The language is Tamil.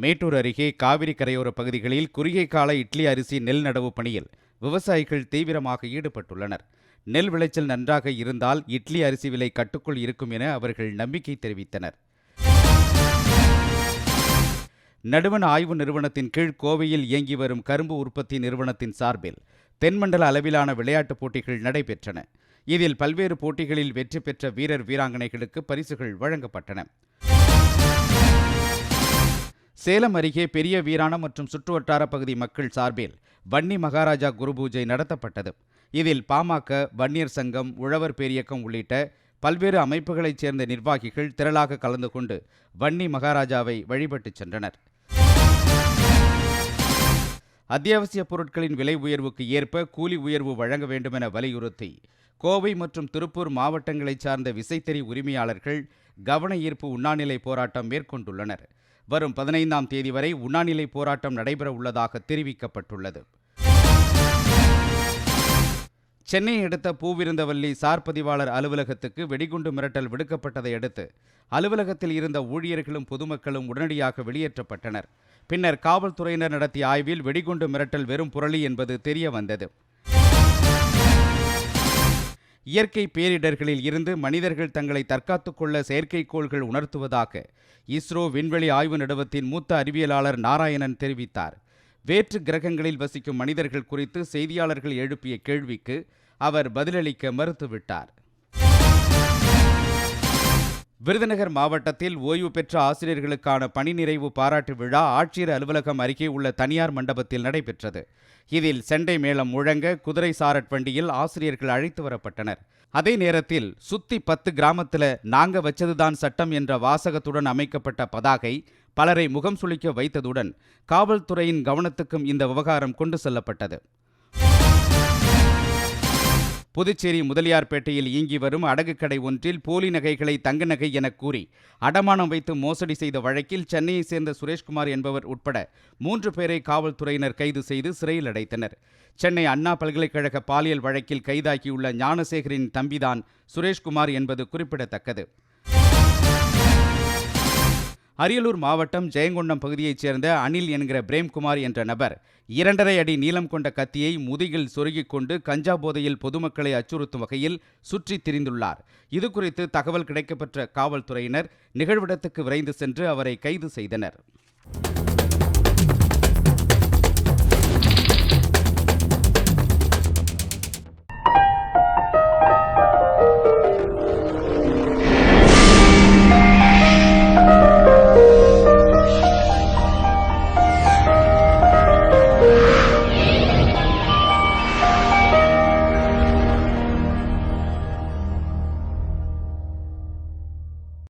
மேட்டூர் அருகே காவிரி கரையோர பகுதிகளில் குறுகிய கால இட்லி அரிசி நெல் நடவு பணியில் விவசாயிகள் தீவிரமாக ஈடுபட்டுள்ளனர். நெல் விளைச்சல் நன்றாக இருந்தால் இட்லி அரிசி விலை கட்டுக்குள் இருக்கும் என அவர்கள் நம்பிக்கை தெரிவித்தனர். நடுவண் ஆய்வு நிறுவனத்தின் கீழ் கோவையில் இயங்கி வரும் கரும்பு உற்பத்தி நிறுவனத்தின் சார்பில் தென்மண்டல அளவிலான விளையாட்டுப் போட்டிகள் நடைபெற்றன. இதில் பல்வேறு போட்டிகளில் வெற்றி பெற்ற வீரர் வீராங்கனைகளுக்கு பரிசுகள் வழங்கப்பட்டன. சேலம் அருகே பெரிய வீராணம் மற்றும் சுற்றுவட்டார பகுதி மக்கள் சார்பில் வன்னி மகாராஜா குரு பூஜை நடத்தப்பட்டது. இதில் பாமக வன்னியர் சங்கம் உழவர் பேரியக்கம் உள்ளிட்ட பல்வேறு அமைப்புகளைச் சேர்ந்த நிர்வாகிகள் திரளாக கலந்து கொண்டு வன்னி மகாராஜாவை வழிபட்டுச் சென்றனர். அத்தியாவசிய பொருட்களின் விலை உயர்வுக்கு ஏற்ப கூலி உயர்வு வழங்க வேண்டுமென வலியுறுத்தி கோவை மற்றும் திருப்பூர் மாவட்டங்களைச் சார்ந்த விசைத்தறி உரிமையாளர்கள் கவன ஈர்ப்பு உண்ணாநிலை போராட்டம் மேற்கொண்டுள்ளனர். வரும் பதினைந்தாம் தேதி வரை உண்ணாநிலை போராட்டம் நடைபெற உள்ளதாக தெரிவிக்கப்பட்டுள்ளது. சென்னை அடுத்த பூவிருந்தவல்லி சார் பதிவாளர் அலுவலகத்துக்கு வெடிகுண்டு மிரட்டல் விடுக்கப்பட்டதை அடுத்து அலுவலகத்தில் இருந்த ஊழியர்களும் பொதுமக்களும் உடனடியாக வெளியேற்றப்பட்டனர். பின்னர் காவல்துறையினர் நடத்திய ஆய்வில் வெடிகுண்டு மிரட்டல் வெறும் புரளி என்பது தெரிய வந்தது இயற்கை பேரிடர்களில் இருந்து மனிதர்கள் தங்களை தற்காத்துக் கொள்ள செயற்கைக்கோள்கள் உணர்த்துவதாக இஸ்ரோ விண்வெளி ஆய்வு நடுவத்தின் மூத்த அறிவியலாளர் நாராயணன் தெரிவித்தார். வேற்று கிரகங்களில் வசிக்கும் மனிதர்கள் குறித்து செய்தியாளர்கள் எழுப்பிய கேள்விக்கு அவர் பதிலளிக்க மறுத்துவிட்டார். விருதுநகர் மாவட்டத்தில் ஓய்வு பெற்ற ஆசிரியர்களுக்கான பணி நிறைவு பாராட்டு விழா ஆட்சியர் அலுவலகம் அருகே உள்ள தனியார் மண்டபத்தில் நடைபெற்றது. இதில் செண்டை மேளம் முழங்க குதிரை சாரட் வண்டியில் ஆசிரியர்கள் அழைத்து வரப்பட்டனர். அதே நேரத்தில் சுத்தி பத்து கிராமத்துல நாங்க வச்சதுதான் சட்டம் என்ற வாசகத்துடன் அமைக்கப்பட்ட பதாகை பலரை முகம் சுளிக்க வைத்ததுடன் காவல்துறையின் கவனத்துக்கும் இந்த விவகாரம் கொண்டு செல்லப்பட்டது. புதுச்சேரி முதலியார்பேட்டையில் இயங்கி வரும் அடகுக்கடை ஒன்றில் போலி நகைகளை தங்க நகை என கூறி அடமானம் வைத்து மோசடி செய்த வழக்கில் சென்னையைச் சேர்ந்த சுரேஷ்குமார் என்பவர் உட்பட மூன்று பேரை காவல்துறையினர் கைது செய்து சிறையில் அடைத்தனர். சென்னை அண்ணா பல்கலைக்கழக பாலியல் வழக்கில் கைதாகியுள்ள ஞானசேகரின் தம்பிதான் சுரேஷ்குமார் என்பது குறிப்பிடத்தக்கது. அரியலூர் மாவட்டம் ஜெயங்கொண்டம் பகுதியைச் சேர்ந்த அனில் என்கிற பிரேம்குமார் என்ற நபர் இரண்டரை அடி நீளம் கொண்ட கத்தியை முதுகில் சொருகிக் கொண்டு கஞ்சா போதையில் பொதுமக்களை அச்சுறுத்தும் வகையில் சுற்றித் திரிந்துள்ளார். இதுகுறித்து தகவல் கிடைக்கப்பெற்ற காவல்துறையினர் நிகழ்விடத்துக்கு விரைந்து சென்று அவரை கைது செய்தனர்.